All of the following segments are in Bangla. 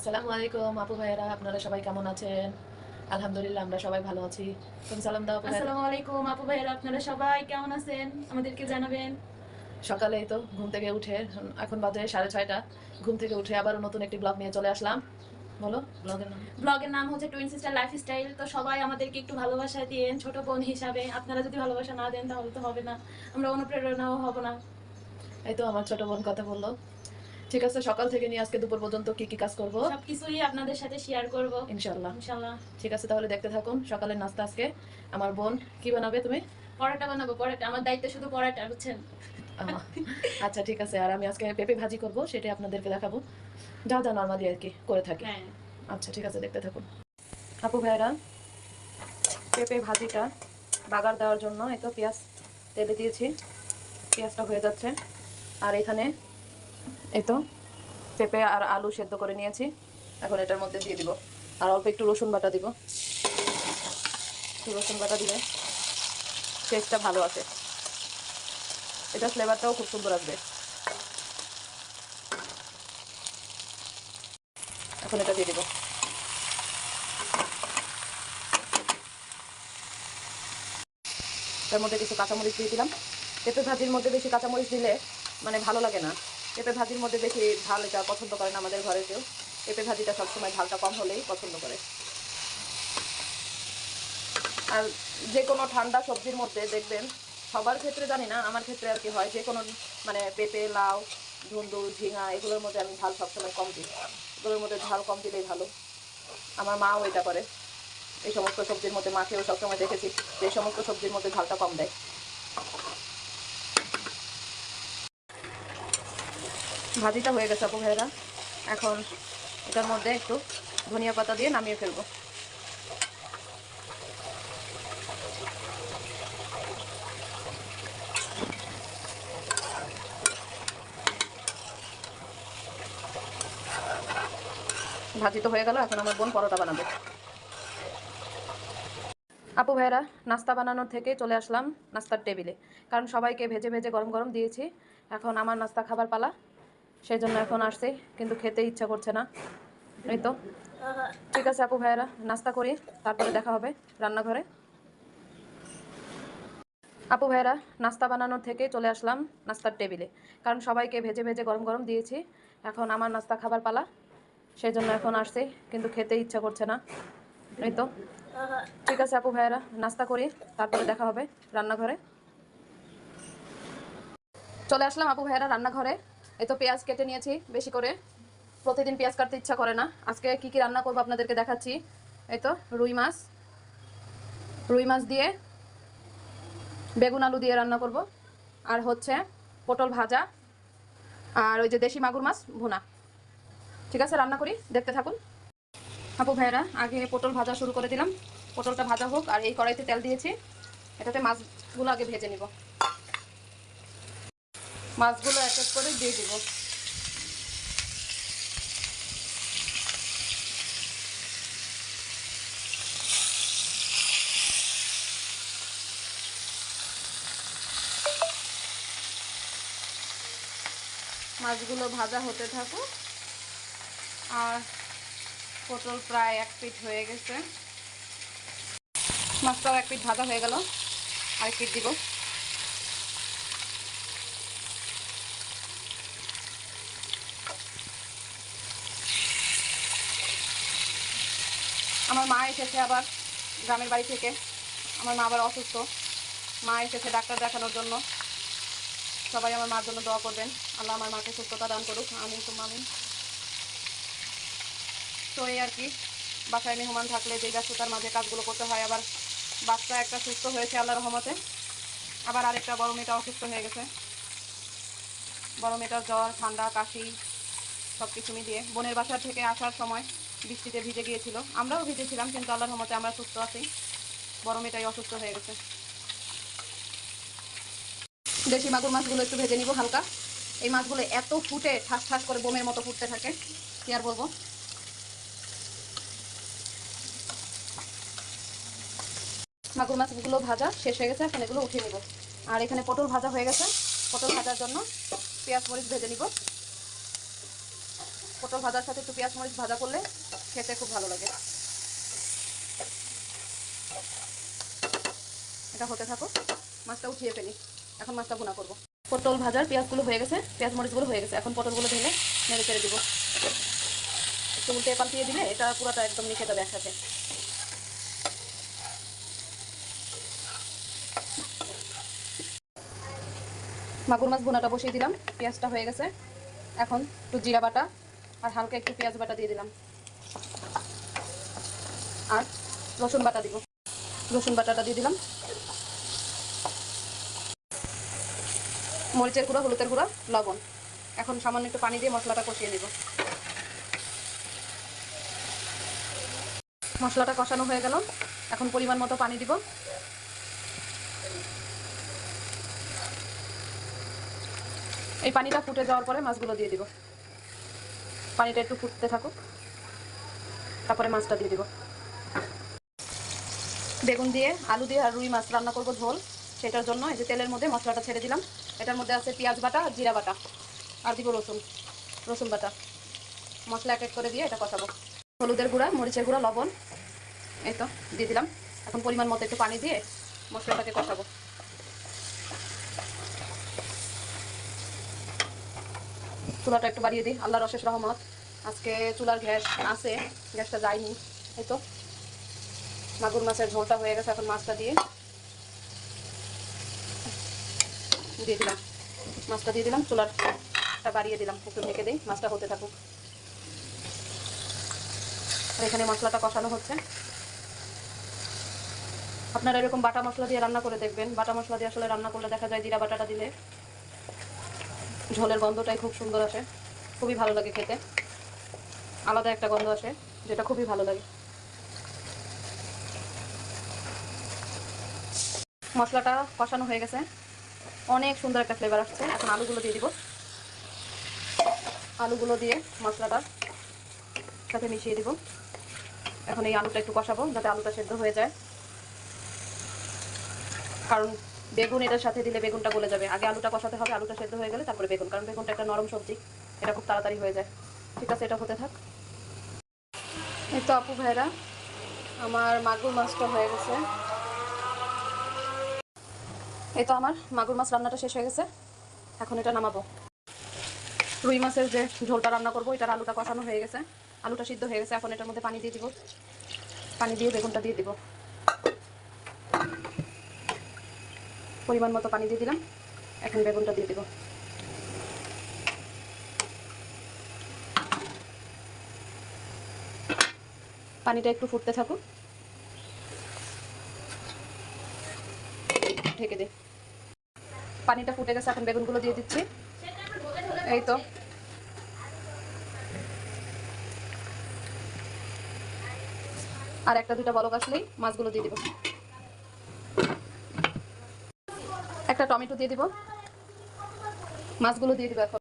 আসসালামু আলাইকুম আপু ভাইয়েরা আপনারা সবাই কেমন আছেন? আলহামদুলিল্লাহ আমরা সবাই ভালো আছি। তুমি সালাম দাও আসসালামু আলাইকুম আপু ভাইয়েরা আপনারা সবাই কেমন আছেন? আমাদেরকে জানাবেন। সকালেই তো ঘুম থেকে উঠে এখন বাজে সাড়ে ছয়টা। ঘুম থেকে উঠে আবার নতুন একটি ব্লগ নিয়ে চলে আসলাম। বলো ব্লগের নাম? ব্লগের নাম হচ্ছে টুইন সিস্টার লাইফ স্টাইল তো সবাই আমাদেরকে একটু ভালোবাসা দিয়েন ছোট বোন হিসাবে। আপনারা যদি ভালোবাসা না দেন তাহলে তো হবে না। আমরা অনুপ্রেরণাও হব না। এই তো আমার ছোট বোন কথা বলল। ঠিক আছে সকাল থেকে নিয়ে আজকে দুপুর পর্যন্ত কি কি কাজ করব? সবকিছুই আপনাদের সাথে শেয়ার করব। ইনশাল্লাহ ইনশাল্লাহ ঠিক আছে তাহলে দেখতে থাকুন সকালের নাস্তা আজকে। আমার বোন কি বানাবে তুমি? পরোটা বানাবো পরোটা। আমার দায়িত্ব শুধু পরোটা বুঝছেন? আচ্ছা ঠিক আছে আর আমি আজকে পেঁপে ভাজি করব সেটাই আপনাদেরকে দেখাবো। যা যা নর্মালি আর কি করে থাকি। হ্যাঁ। আচ্ছা ঠিক আছে দেখতে থাকুন। আপু ভাইরা পেঁপে ভাজিটা বাগার দেওয়ার জন্য এই তো পেঁয়াজ তেলে দিয়েছি পেঁয়াজটা হয়ে যাচ্ছে। আর এখানে এই তো, পেঁপে আর আলু সেদ্ধ করে নিয়েছি। এখন এটার মধ্যে দিয়ে দিব। আর অল্প একটু রসুন বাটা দিব। একটু রসুন বাটা দিলে টেস্টটা ভালো আছে এটা ফ্লেভারটাও খুব সুন্দর আসবে। এখন এটা দিয়ে দিব। তার মধ্যে কিছু কাঁচামরিচ দিয়ে দিলাম। পেঁপে ভাজির মধ্যে বেশি কাঁচামরিচ দিলে মানে ভালো লাগে না। পেঁপে ভাজির মধ্যে বেশি ঝাল এটা পছন্দ করে না আমাদের ঘরে কেউ। পেঁপে ভাজিটা সবসময় ঝালটা কম হলেই পছন্দ করে। আর যে কোনো ঠান্ডা সবজির মধ্যে দেখবেন, সবার ক্ষেত্রে জানি না, আমার ক্ষেত্রে আর কি হয়, যে কোনো মানে পেঁপে, লাউ, ধুন্দুল, ঝিঙা, এগুলোর মধ্যে আমি ঝাল সবসময় কম দিই। এগুলোর মধ্যে ঝাল কম দিলেই ভালো। আমার মাও এটা করে। এই সমস্ত সবজির মধ্যে মাকেও সবসময় দেখেছি, যে সমস্ত সবজির মধ্যে ঝালটা কম দেয়। ভাজিটা হয়ে গেছে, আপু ভাইয়েরা। এখন এটার মধ্যে একটু ধনিয়া পাতা দিয়ে নামিয়ে ফেলব। ভাজি তো হয়ে গেল, এখন আমার বোন পরোটা বানাবে। আপু ভাইরা নাস্তা বানানোর থেকে চলে আসলাম নাস্তার টেবিলে। কারণ সবাইকে ভেজে ভেজে গরম গরম দিয়েছি। এখন আমার নাস্তা খাবার পালা। সেই জন্য এখন আসছি কিন্তু খেতে ইচ্ছা করছে না। এই তো। ঠিক আছে আপু ভাইয়েরা নাস্তা করি তারপরে দেখা হবে রান্নাঘরে। আপু ভাইয়েরা নাস্তা বানানোর থেকে চলে আসলাম নাস্তার টেবিলে। কারণ সবাইকে ভেজে ভেজে গরম গরম দিয়েছি। এখন আমার নাস্তা খাবার পালা সেই জন্য এখন আসছি কিন্তু খেতে ইচ্ছা করছে না। এই তো। ঠিক আছে আপু ভাইয়েরা নাস্তা করি তারপরে দেখা হবে রান্নাঘরে। চলে আসলাম আপু ভাইয়েরা রান্নাঘরে। এই তো পেঁয়াজ কেটে নিয়েছি, বেশি করে। প্রতিদিন পেঁয়াজ কাটতে ইচ্ছা করে না। আজকে কি কি রান্না করব আপনাদেরকে দেখাচ্ছি। এই তো, রুই মাছ। রুই মাছ দিয়ে বেগুন আলু দিয়ে রান্না করব। আর হচ্ছে পটল ভাজা। আর ওই যে দেশি মাগুর মাছ, ভুনা। ঠিক আছে, রান্না করি, দেখতে থাকুন। আপু ভাইরা আগে পটল ভাজা শুরু করে দিলাম। পটলটা ভাজা হোক, আর এই কড়াইতে তেল দিয়েছি। এটাতে মাছগুলো আগে ভেজে নিব। মাছগুলো এক এক করে দিয়ে দিব। মাছগুলো ভাজা হতে থাকুক। আর পটল প্রায় এক পিঠ হয়ে গেছে। মাছটাও এক পিঠ ভাজা হয়ে গেল। আর পিঠ দিব। আমার মা এসেছে আবার গ্রামের বাড়ি থেকে। আমার মা আবার অসুস্থ। মা এসেছে ডাক্তার দেখানোর জন্য। সবাই আমার মার জন্য দোয়া করবেন। আল্লাহ আমার মাকে সুস্থতা দান করুক। আমি তো মামিন তো এই আর কি, বাসায় মেহমান থাকলে যে ব্যস্ততার মাঝে কাজগুলো করতে হয়, আবার বাচ্চা একটা সুস্থ হয়েছে আল্লাহ রহমতে। আবার আরেকটা বড় মেয়েটা অসুস্থ হয়ে গেছে। বড় মেয়েটার জ্বর, ঠান্ডা, কাশি সব কিছু মিলিয়ে। বোনের বাসা থেকে আসার সময় বৃষ্টিতে ভিজে গিয়েছিল। আমরাও ভিজেছিলাম, কিন্তু আল্লাহর রহমতে আমরা সুস্থ আছি। বড় মেয়েটাই অসুস্থ হয়ে গেছে। দেশি মাগুর মাছগুলো একটু ভেজে নিব হালকা। এই মাছগুলো এত ফুটে, ঠাস ঠাস করে বোমের মতো ফুটতে থাকে। কি আর বলব? মাগুর মাছগুলো ভাজা শেষ হয়ে গেছে, এখন এগুলো উঠিয়ে নিব। আর এখানে পটল ভাজা হয়ে গেছে। পটল ভাজার জন্য পেঁয়াজ মরিচ ভেজে নিব। পটল ভাজার সাথে একটু পেঁয়াজ মরিচ ভাজা করলে খেতে খুব ভালো লাগে। এটা হতে থাকো। মাছটা উঠিয়ে ফেলি। এখন মাছটা ভুনা করব। পটল ভাজার পেঁয়াজগুলো হয়ে গেছে, পেঁয়াজ মরিচগুলো হয়ে গেছে। এখন পটলগুলো ঢেলে নেড়ে চেড়ে দিব। একটু উল্টে পাল্টিয়ে দিলে এটা পুরোটা একদম মিশে যাবে একসাথে। মাগুর মাছ ভুনাটা বসিয়ে দিলাম। পেঁয়াজটা হয়ে গেছে। এখন একটু জিরা বাটা আর হালকা একটু পেঁয়াজ বাটা দিয়ে দিলাম। আর রসুন বাটা দিব। রসুন বাটাটা দিয়ে দিলাম। মরিচের গুঁড়া, হলুদের গুঁড়া, লবণ। এখন সামান্য একটু পানি দিয়ে মশলাটা কষিয়ে নিব। মশলাটা কষানো হয়ে গেল। এখন পরিমাণ মতো পানি দিব। এই পানিটা ফুটে যাওয়ার পরে মাছগুলো দিয়ে দিব। পানিটা একটু ফুটতে থাকুক। তারপরে মাছটা দিয়ে দিব। বেগুন দিয়ে, আলু দিয়ে আর রুই মাছ রান্না করব ঝোল। সেটার জন্য এই যে তেলের মধ্যে মশলাটা ছেড়ে দিলাম। এটার মধ্যে আছে পেঁয়াজ বাটা আর জিরা বাটা। আর দিব রসুন রসুন বাটা। মশলা এক এক করে দিয়ে এটা কষাবো। হলুদের গুঁড়া, মরিচের গুঁড়া, লবণ, এই তো দিয়ে দিলাম। এখন পরিমাণ মতো একটু পানি দিয়ে মশলাটাকে কষাবো। চুলাটা একটু বাড়িয়ে দিই। আল্লাহ অশেষ রহমত। আজকে চুলার গ্যাস আছে, গ্যাসটা যায়নি, এই তো। মাগুর মাছের ঝোলটা হয়ে গেছে এখন মাছটা দিয়ে। দিয়ে দিলাম, মাছটা দিয়ে দিলাম, চুলারটা বাড়িয়ে দিলাম, একটু ঢেকে দিই, মাছটা হতে থাকুক। আর এখানে মশলাটা কষানো হচ্ছে। আপনারা এরকম বাটা মশলা দিয়ে রান্না করে দেখবেন। বাটা মশলা দিয়ে আসলে রান্না করলে দেখা যায় জিরা বাটাটা দিলে ঝোলের গন্ধটাই খুব সুন্দর আসে। খুবই ভালো লাগে খেতে। আলাদা একটা গন্ধ আসে, যেটা খুবই ভালো লাগে। মশলাটা কষানো হয়ে গেছে। অনেক সুন্দর একটা ফ্লেভার আসছে। এখন আলুগুলো দিয়ে দিব। আলুগুলো দিয়ে মশলাটার সাথে মিশিয়ে দিব। এখন এই আলুটা একটু কষাবো, যাতে আলুটা সেদ্ধ হয়ে যায়। কারণ বেগুন এটার সাথে দিলে বেগুনটা গলে যাবে। আগে আলুটা কষাতে হবে, আলুটা সেদ্ধ হয়ে গেলে তারপরে বেগুন। কারণ বেগুনটা একটা নরম সবজি, এটা খুব তাড়াতাড়ি হয়ে যায়। ঠিক আছে, এটা হতে থাক। এই তো আপু ভাইরা, আমার মাগুর মাছটা হয়ে গেছে। এই তো আমার মাগুর মাছ রান্নাটা শেষ হয়ে গেছে। এখন এটা নামাবো। রুই মাছের যে ঝোলটা রান্না করব, এটার আলুটা কষানো হয়ে গেছে। আলুটা সিদ্ধ হয়ে গেছে, এখন এটার মধ্যে পানি দিয়ে দিব। পানি দিয়ে বেগুনটা দিয়ে দিব। পরিমাণ মতো পানি দিয়ে দিলাম। এখন বেগুনটা দিয়ে দিব। পানিটা একটু ফুটতে থাকুক। ঢেকে দে। পানিটা ফুটে গেছে, এখন বেগুনগুলো দিয়ে দিচ্ছি। এই তো। আর একটা দুটা বলক আসলেই মাছগুলো দিয়ে দিব। একটা টমেটো দিয়ে দিব। মাছগুলো দিয়ে দিব এখন।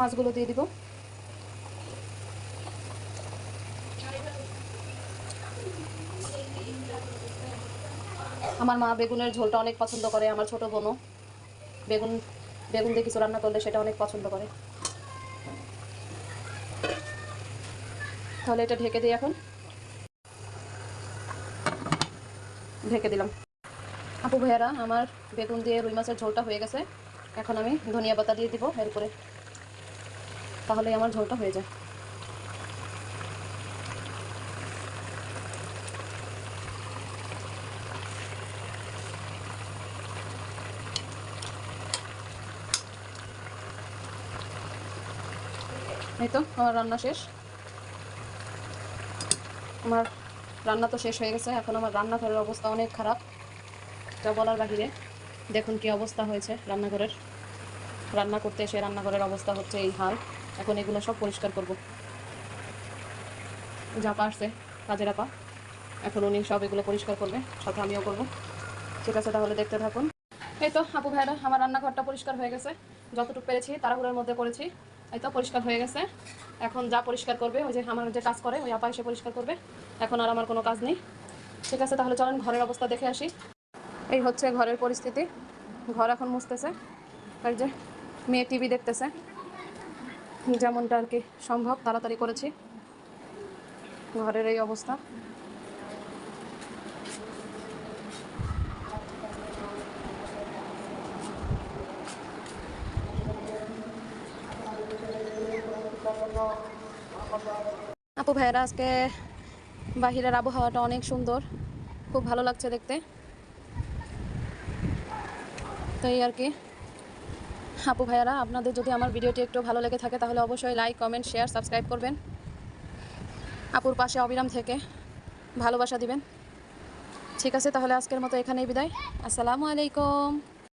মাছগুলো দিয়ে দিব। আমার মা বেগুনের ঝোলটা অনেক পছন্দ করে, আমার ছোট বোনও। বেগুন বেগুন দিয়ে কিছু রান্না করলে সেটা অনেক পছন্দ করে। তাহলে এটা ঢেকে দিই এখন। ঢেকে দিলাম। আপু ভাইয়ারা, আমার বেগুন দিয়ে রুই মাছের ঝোলটা হয়ে গেছে। এখন আমি ধনিয়া পাতা দিয়ে দিব এর উপরে। তাহলে আমার ঝোলটা হয়ে যায়। এই তো, আমার রান্না শেষ। আমার রান্না তো শেষ হয়ে গেছে, এখন আমার রান্নাঘরের অবস্থা অনেক খারাপ। এটা বলার বাহিরে দেখুন কি অবস্থা হয়েছে রান্নাঘরের। রান্না করতে এসে রান্নাঘরের অবস্থা হচ্ছে এই হাল। এখন এগুলো সব পরিষ্কার করব। জাপা আসছে, কাজের আপা। এখন উনি সব এগুলো পরিষ্কার করবে, সাথে আমিও করব। ঠিক আছে, তাহলে দেখতে থাকুন। এই তো, আপু ভাইরা আমার রান্নাঘরটা পরিষ্কার হয়ে গেছে। যতটুকু পেরেছি, তাড়াহুড়োর মধ্যে করেছি। এই তো পরিষ্কার হয়ে গেছে। এখন যা পরিষ্কার করবে, ওই যে আমার যে কাজ করে, ওই আপা এসে পরিষ্কার করবে। এখন আর আমার কোনো কাজ নেই। ঠিক আছে, তাহলে চলেন ঘরের অবস্থা দেখে আসি। এই হচ্ছে ঘরের পরিস্থিতি। ঘর এখন মুছতেছে। আর যে মেয়ে টিভি দেখতেছে। যেমনটা আর কি সম্ভব, তাড়াতাড়ি করেছি। ঘরের এই অবস্থা। আপু ভাইয়েরা, আজকে বাহিরের আবহাওয়াটা অনেক সুন্দর। খুব ভালো লাগছে দেখতে। তো এই আর কি। আপু ভাইয়ারা, আপনাদের যদি আমার ভিডিওটি একটু ভালো লেগে থাকে, তাহলে অবশ্যই লাইক, কমেন্ট, শেয়ার, সাবস্ক্রাইব করবেন। আপুর পাশে অবিরাম থেকে ভালোবাসা দিবেন। ঠিক আছে, তাহলে আজকের মতো এখানেই বিদায়। আসসালামু আলাইকুম।